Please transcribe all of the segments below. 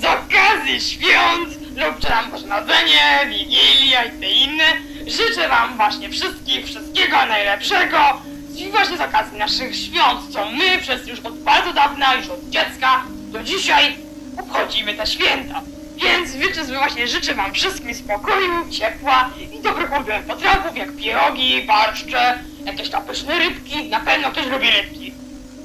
Z okazji świąt lub czy tam Narodzenie, Wigilia i te inne życzę Wam właśnie wszystkich wszystkiego najlepszego. I właśnie z okazji naszych świąt, co my przez już od bardzo dawna, już od dziecka do dzisiaj obchodzimy te święta. Więc życzę, właśnie życzę wam wszystkim spokoju, ciepła i dobrych ulubionych potrawów, jak pierogi, barszcze, jakieś tam pyszne rybki, na pewno ktoś lubi rybki.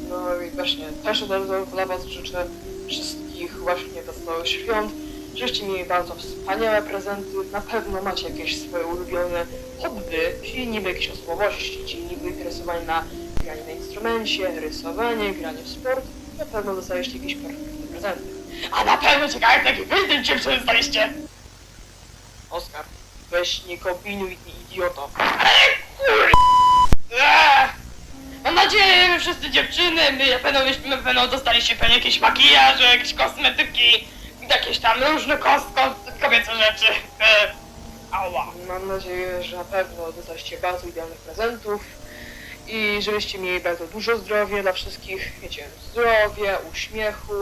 No i właśnie, też od razu dla Was życzę wszystkich właśnie wesołych świąt. Żebyście mieli bardzo wspaniałe prezenty. Na pewno macie jakieś swoje ulubione hobby, czyli niby jakieś osobowości, czyli niby rysowanie na granie na instrumencie, rysowanie, granie w sport. Na pewno dostaliście jakieś prezenty. A na pewno ciekawe, jaki prezent cię przystaliście. Oskar, weź nie kombinuj, ty idioto. Eee! Mam nadzieję, że wszyscy dziewczyny, my na pewno, my na pewno dostaliście pewnie jakieś makijaże, jakieś kosmetyki, jakieś tam różne kos, kos, kobiece rzeczy. Eee. Ała. Mam nadzieję, że na pewno dostaliście bardzo idealnych prezentów i żebyście mieli bardzo dużo zdrowia dla wszystkich, wiecie, zdrowia, uśmiechu,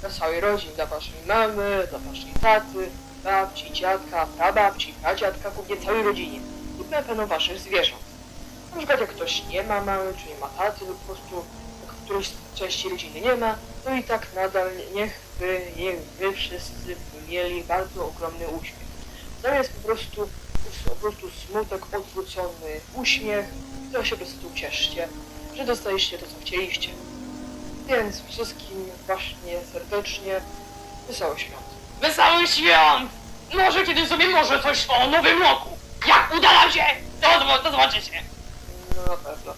dla całej rodziny, dla waszej mamy, dla waszej taty, babci, dziadka, prababci, pradziadka, głównie całej rodzinie i na pewno waszych zwierząt. Na przykład jak ktoś nie ma mamy, czy nie ma taty lub po prostu którejś części rodziny nie ma, to i tak nadal niech wy, niech wy wszyscy mieli bardzo ogromny uśmiech. Zamiast po prostu, po prostu smutek, odwrócony uśmiech, to się po prostu cieszcie, że dostaliście to, co chcieliście. Więc wszystkim właśnie serdecznie wesołych świąt. Wesołych świąt! Może kiedyś sobie może coś o nowym roku. Jak uda nam się, to, to zobaczycie. No na pewno.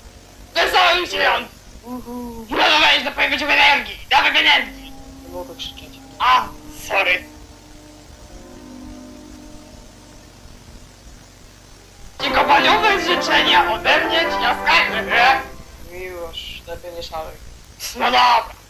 Wesołych świąt! Uhu, Próbowałeś do pojawić energii, dawaj energii. nie mogę krzyczeć. A, sorry. Kopalniowe życzenia ode mnie, ci na. Miłość, lepiej nie szalej. No dobra.